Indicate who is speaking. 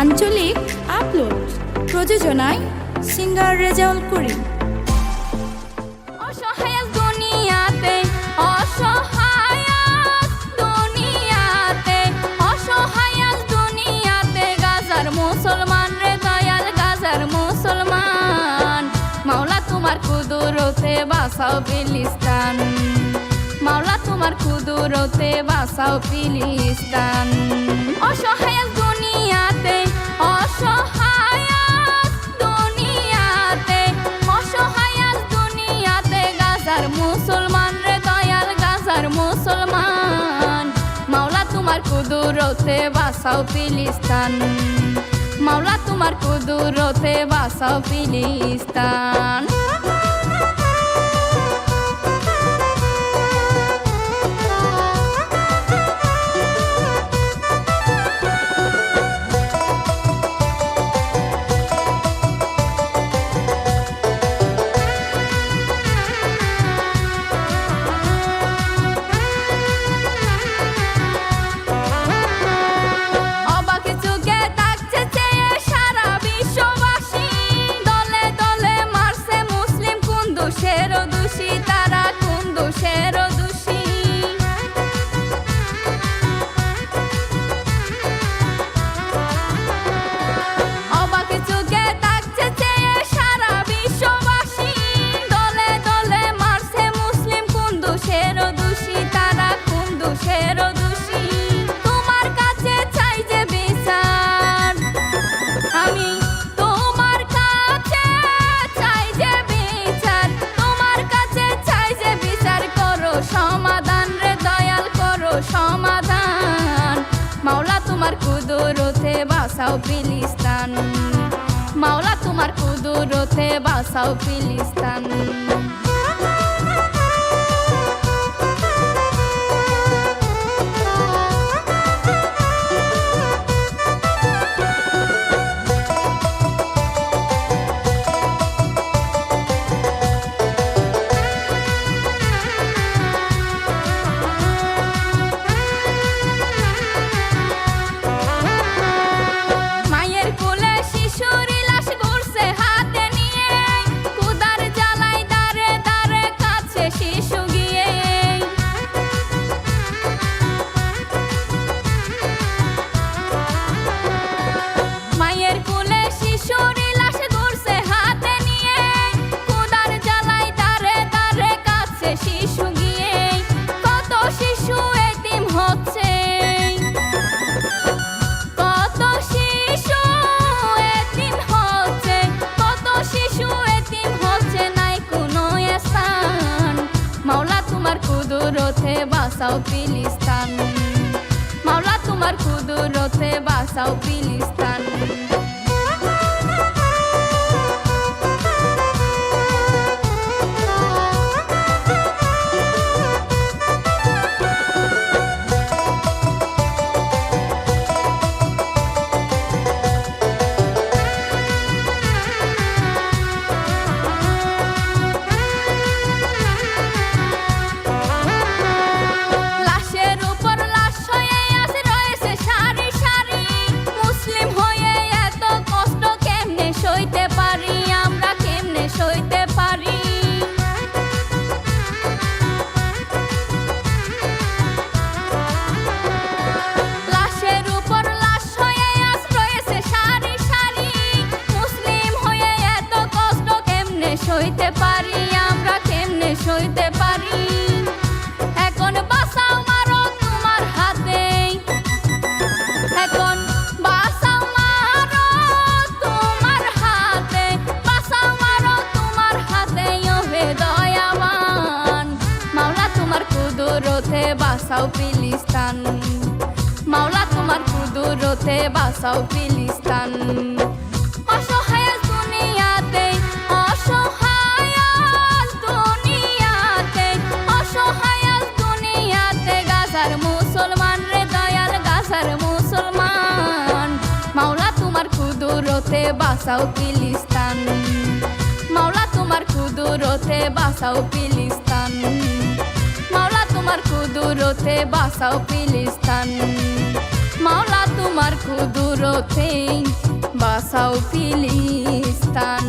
Speaker 1: আঞ্চলিক আপলোড প্রযোজনায় সিঙ্গার রেজাউল
Speaker 2: অসহায় দুনিয়াতে, অসহায় বাসাও ফিলিস্তান। মাওলা তোমার কুদুরতে বাসাও ফিলিস্তান। মুসলমান রে দয়াল গাজার মুসলমান। মাওলা তোমার কুদুরতে বাসাও ফিলিস্তান। মাওলা তোমার কুদুরতে বাসাও ফিলিস্তান। সমাধান। মাওলা তোমার কুদরতে বাসাও ফিলিস্তান। মাওলা তোমার কুদরতে বাসাও ফিলিস্তান। বাসাও ফিলিস্তান। মাওলা তোমার কুদুরতে বাসাও ফিলিস্তান। সইতে পারি। এখন বাসাও মারো তোমার হাতে। এখন বাসাও মারো তোমার হাতে। বাসাও মারো তোমার হাতে ওহে দয়াবান। মাওলা তোমার কুদরতে বাসাও ফিলিস্তান। মাওলা তোমার কুদরতে বাসাও ফিলিস্তান। কুদরতে বাসাও ফিলিস্তান মাওলা তোমার কুদরতে বাসাও ফিলিস্তান মাওলা তোমার কুদরতে বাসাও ফিলিস্তান মাওলা তোমার কুদরতে বাসাও ফিলিস্তান